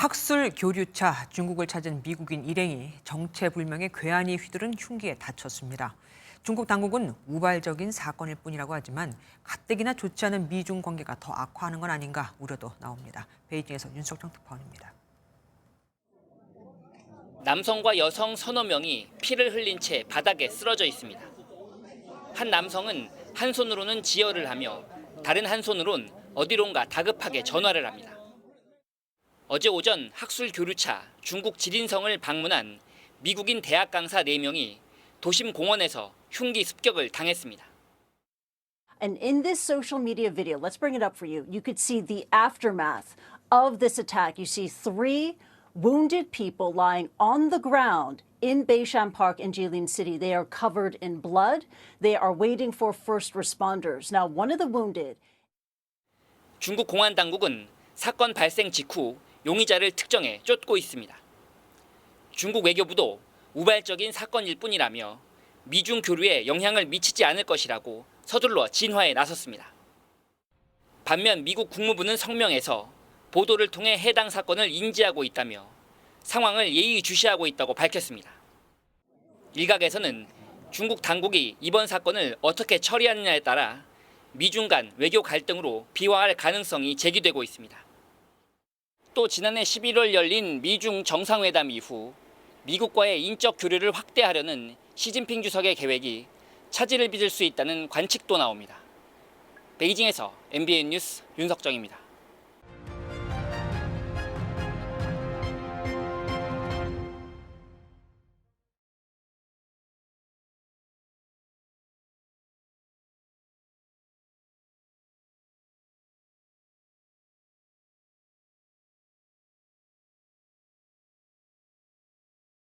학술 교류차 중국을 찾은 미국인 일행이 정체불명의 괴한이 휘두른 흉기에 다쳤습니다. 중국 당국은 우발적인 사건일 뿐이라고 하지만 가뜩이나 좋지 않은 미중 관계가 더 악화하는 건 아닌가 우려도 나옵니다. 베이징에서 윤석정 특파원입니다. 남성과 여성 서너 명이 피를 흘린 채 바닥에 쓰러져 있습니다. 한 남성은 한 손으로는 지혈을 하며 다른 한 손으론 어디론가 다급하게 전화를 합니다. 어제 오전 학술 교류차 중국 지린성을 방문한 미국인 대학 강사 4명이 도심 공원에서 흉기 습격을 당했습니다. And in this social media video, let's bring it up for you. You could see the aftermath of this attack. You see three wounded people lying on the ground in Beishan Park in Jilin City. They are covered in blood. They are waiting for first responders. Now, one of the wounded 중국 공안 당국은 사건 발생 직후 용의자를 특정해 쫓고 있습니다. 중국 외교부도 우발적인 사건일 뿐이라며 미중 교류에 영향을 미치지 않을 것이라고 서둘러 진화에 나섰습니다. 반면 미국 국무부는 성명에서 보도를 통해 해당 사건을 인지하고 있다며 상황을 예의주시하고 있다고 밝혔습니다. 일각에서는 중국 당국이 이번 사건을 어떻게 처리하느냐에 따라 미중 간 외교 갈등으로 비화할 가능성이 제기되고 있습니다. 또 지난해 11월 열린 미중 정상회담 이후 미국과의 인적 교류를 확대하려는 시진핑 주석의 계획이 차질을 빚을 수 있다는 관측도 나옵니다. 베이징에서 MBN 뉴스 윤석정입니다.